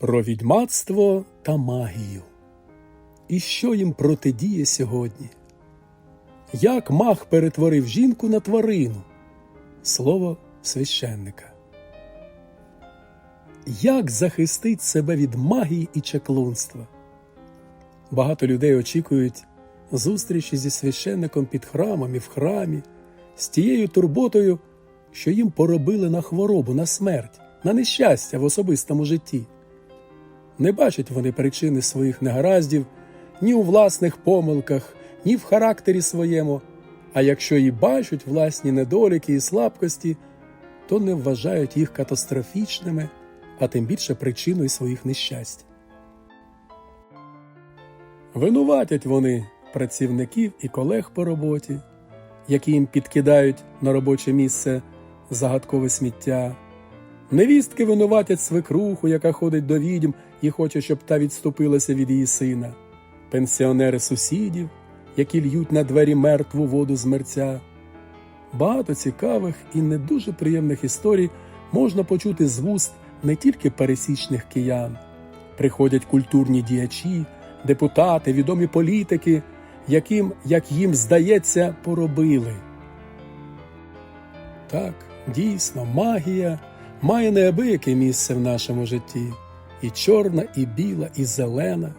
Про відьмацтво та магію. І що їм протидіє сьогодні? Як маг перетворив жінку на тварину? Слово священника. Як захистить себе від магії і чаклунства? Багато людей очікують зустрічі зі священником під храмом і в храмі, з тією турботою, що їм поробили на хворобу, на смерть, на нещастя в особистому житті. Не бачать вони причини своїх негараздів ні у власних помилках, ні в характері своєму, а якщо і бачать власні недоліки і слабкості, то не вважають їх катастрофічними, а тим більше причиною своїх нещасть. Винуватять вони працівників і колег по роботі, які їм підкидають на робоче місце загадкове сміття. Невістки винуватять свекруху, яка ходить до відьм і хоче, щоб та відступилася від її сина, пенсіонери сусідів, які льють на двері мертву воду з мерця. Багато цікавих і не дуже приємних історій можна почути з вуст не тільки пересічних киян. Приходять культурні діячі, депутати, відомі політики, яким, як їм здається, поробили. Так, дійсно, магія має неабияке місце в нашому житті. І чорна, і біла, і зелена.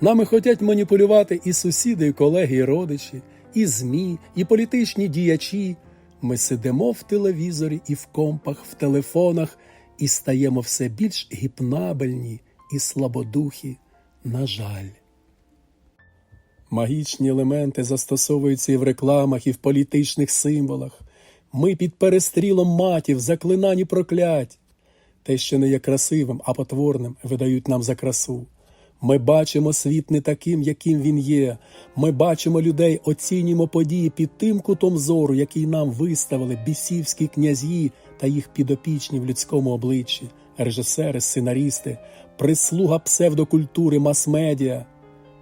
Нами хотять маніпулювати і сусіди, і колеги, і родичі, і ЗМІ, і політичні діячі. Ми сидимо в телевізорі і в компах, в телефонах, і стаємо все більш гіпнабельні і слабодухі, на жаль. Магічні елементи застосовуються і в рекламах, і в політичних символах. Ми під перестрілом матів, заклинані проклять. Те, що не є красивим, а потворним, видають нам за красу. Ми бачимо світ не таким, яким він є. Ми бачимо людей, оцінюємо події під тим кутом зору, який нам виставили бісівські князі та їх підопічні в людському обличчі, режисери, сценарісти, прислуга псевдокультури, мас-медіа.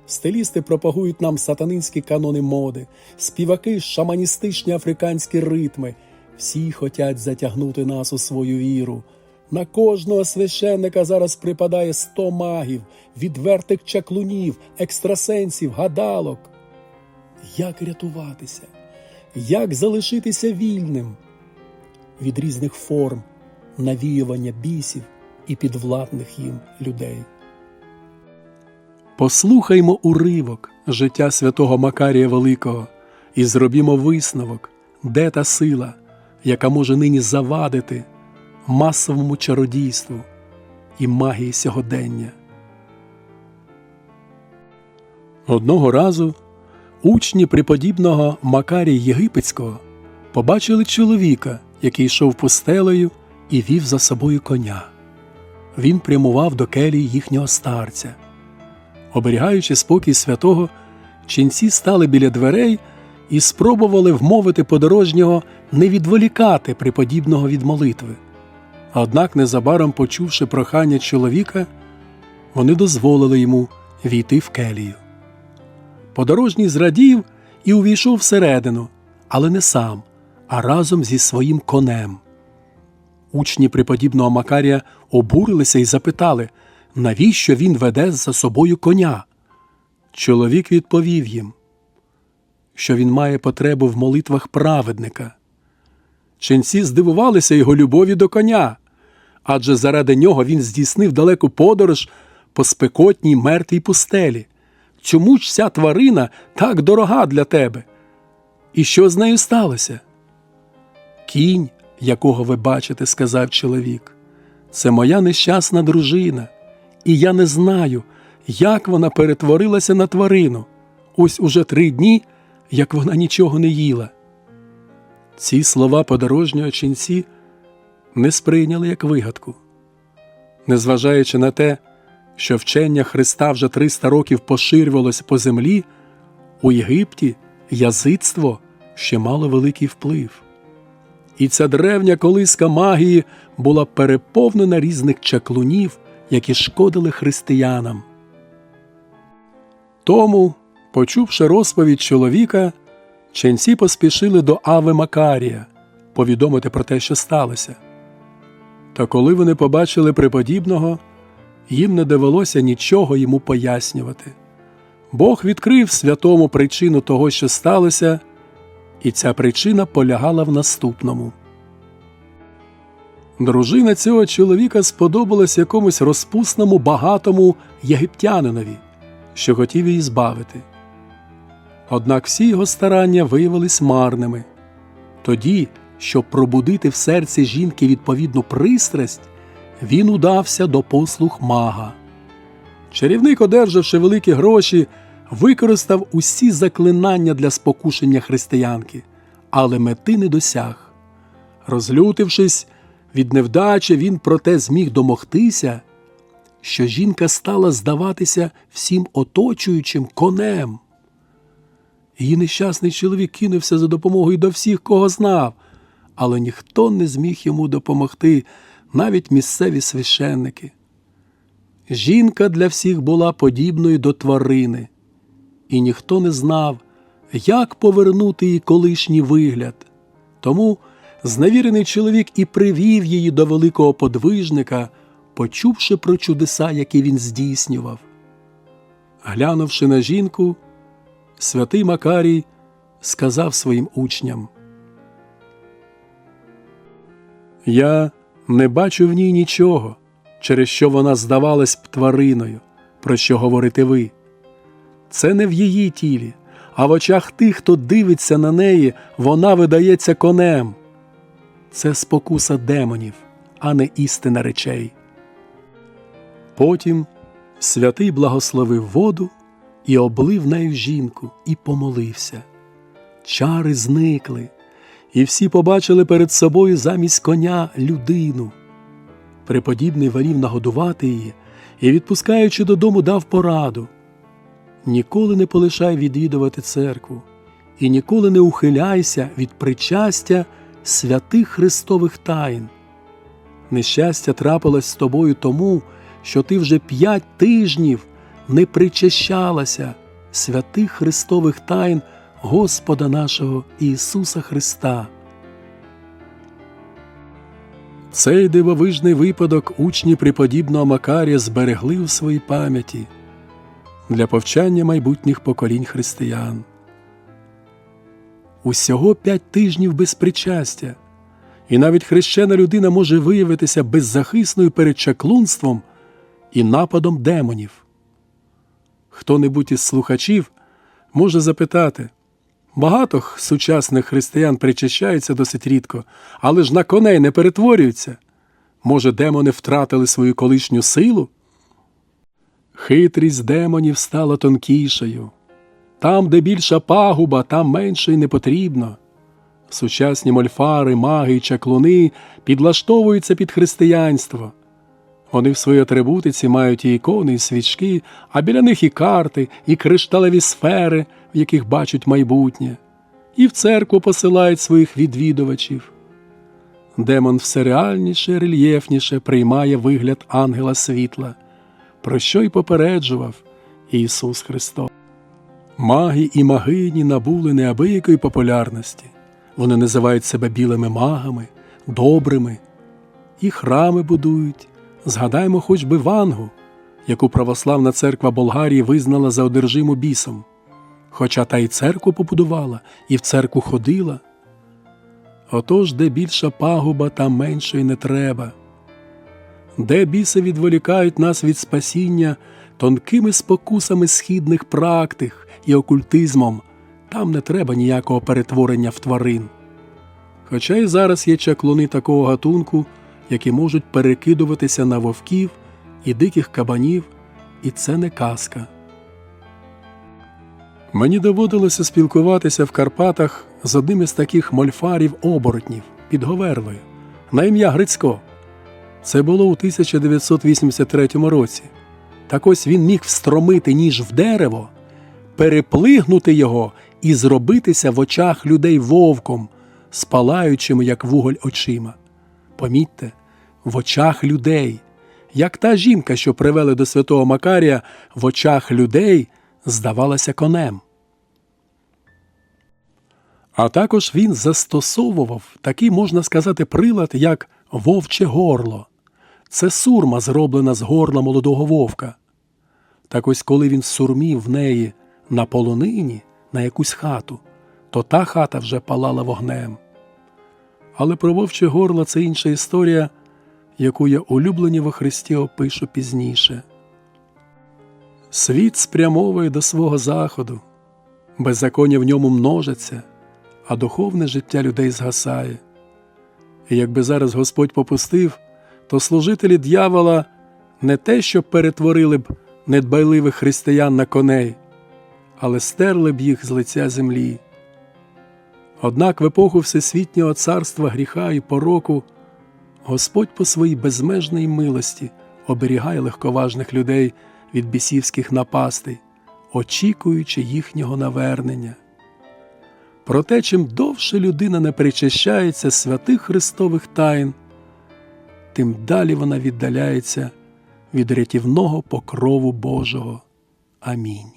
Стилісти пропагують нам сатанинські канони моди, співаки шаманістичні африканські ритми. Всі хотять затягнути нас у свою віру. На кожного священника зараз припадає сто магів, відвертих чаклунів, екстрасенсів, гадалок. Як рятуватися? Як залишитися вільним від різних форм навіювання бісів і підвладних їм людей? Послухаймо уривок життя святого Макарія Великого і зробімо висновок, де та сила, яка може нині завадити масовому чародійству і магії сьогодення. Одного разу учні преподібного Макарія Єгипетського побачили чоловіка, який йшов пустелею і вів за собою коня. Він прямував до келії їхнього старця. Оберігаючи спокій святого, ченці стали біля дверей і спробували вмовити подорожнього не відволікати преподібного від молитви. Однак, незабаром почувши прохання чоловіка, вони дозволили йому війти в келію. Подорожній зрадів і увійшов всередину, але не сам, а разом зі своїм конем. Учні преподібного Макарія обурилися і запитали, навіщо він веде за собою коня. Чоловік відповів їм, що він має потребу в молитвах праведника. Ченці здивувалися його любові до коня, адже заради нього він здійснив далеку подорож по спекотній мертвій пустелі. Чому ж ця тварина так дорога для тебе? І що з нею сталося? Кінь, якого ви бачите, сказав чоловік, це моя нещасна дружина, і я не знаю, як вона перетворилася на тварину. Ось уже три дні, як вона нічого не їла. Ці слова подорожнього ченці не сприйняли як вигадку. Незважаючи на те, що вчення Христа вже 300 років поширювалося по землі, у Єгипті язицтво ще мало великий вплив. І ця древня колиска магії була переповнена різних чаклунів, які шкодили християнам. Тому, почувши розповідь чоловіка, ченці поспішили до Ави Макарія повідомити про те, що сталося. Та коли вони побачили преподібного, їм не довелося нічого йому пояснювати. Бог відкрив святому причину того, що сталося, і ця причина полягала в наступному. Дружина цього чоловіка сподобалась якомусь розпусному багатому єгиптянинові, що хотів її збавити. Однак всі його старання виявились марними. Тоді, щоб пробудити в серці жінки відповідну пристрасть, він удався до послуг мага. Чарівник, одержавши великі гроші, використав усі заклинання для спокушення християнки, але мети не досяг. Розлютившись від невдачі, він проте зміг домогтися, що жінка стала здаватися всім оточуючим конем. Її нещасний чоловік кинувся за допомогою до всіх, кого знав, але ніхто не зміг йому допомогти, навіть місцеві священники. Жінка для всіх була подібною до тварини, і ніхто не знав, як повернути їй колишній вигляд. Тому зневірений чоловік і привів її до великого подвижника, почувши про чудеса, які він здійснював. Глянувши на жінку, святий Макарій сказав своїм учням: Я не бачу в ній нічого, через що вона здавалась б твариною, про що говорите ви. Це не в її тілі, а в очах тих, хто дивиться на неї, вона видається конем. Це спокуса демонів, а не істина речей. Потім святий благословив воду і облив нею жінку, і помолився. Чари зникли, і всі побачили перед собою замість коня людину. Преподібний велів нагодувати її і, відпускаючи додому, дав пораду. Ніколи не полишай відвідувати церкву, і ніколи не ухиляйся від причастя святих Христових тайн. Нещастя трапилось з тобою тому, що ти вже п'ять тижнів не причащалася святих Христових тайн Господа нашого Ісуса Христа. Цей дивовижний випадок учні преподібного Макарія зберегли у своїй пам'яті для повчання майбутніх поколінь християн. Усього п'ять тижнів без причастя, і навіть хрещена людина може виявитися беззахисною перед чаклунством і нападом демонів. Хто-небудь із слухачів може запитати багато сучасних християн причащаються досить рідко, але ж на коней не перетворюються. Може, демони втратили свою колишню силу? Хитрість демонів стала тонкішою. Там, де більша пагуба, там менше й не потрібно. Сучасні мольфари, маги й чаклуни підлаштовуються під християнство. Вони в своїй атрибутиці мають і ікони, і свічки, а біля них і карти, і кришталеві сфери, в яких бачать майбутнє, і в церкву посилають своїх відвідувачів. Демон все реальніше, рельєфніше приймає вигляд ангела світла, про що й попереджував Ісус Христос. Маги і магині набули неабиякої популярності. Вони називають себе білими магами, добрими, і храми будують. Згадаймо хоч би Вангу, яку православна церква Болгарії визнала за одержиму бісом. Хоча та й церкву побудувала, і в церкву ходила. Отож, де більша пагуба, там менше й не треба. Де біси відволікають нас від спасіння тонкими спокусами східних практик і окультизмом, там не треба ніякого перетворення в тварин. Хоча й зараз є чаклуни такого гатунку, які можуть перекидуватися на вовків і диких кабанів, і це не казка. Мені доводилося спілкуватися в Карпатах з одним із таких мольфарів оборотнів під Говерлою на ім'я Грицько. Це було у 1983 році. Так ось він міг встромити ніж в дерево, переплигнути його і зробитися в очах людей вовком, спалаючими, як вуголь очима. Помітьте, в очах людей, як та жінка, що привели до святого Макарія, в очах людей здавалася конем. А також він застосовував такий, можна сказати, прилад, як вовче горло. це сурма, зроблена з горла молодого вовка. Так ось коли він сурмів в неї на полонині, на якусь хату, то та хата вже палала вогнем. Але про вовче горло це інша історія, яку я улюблені во Христі опишу пізніше. Світ спрямовує до свого заходу, беззаконня в ньому множиться, а духовне життя людей згасає. І якби зараз Господь попустив, то служителі дьявола не те, що перетворили б недбайливих християн на коней, але стерли б їх з лиця землі. Однак в епоху Всесвітнього царства гріха і пороку Господь по своїй безмежній милості оберігає легковажних людей від бісівських напастей, очікуючи їхнього навернення. Проте, чим довше людина не причащається святих Христових тайн, тим далі вона віддаляється від рятівного покрову Божого. Амінь.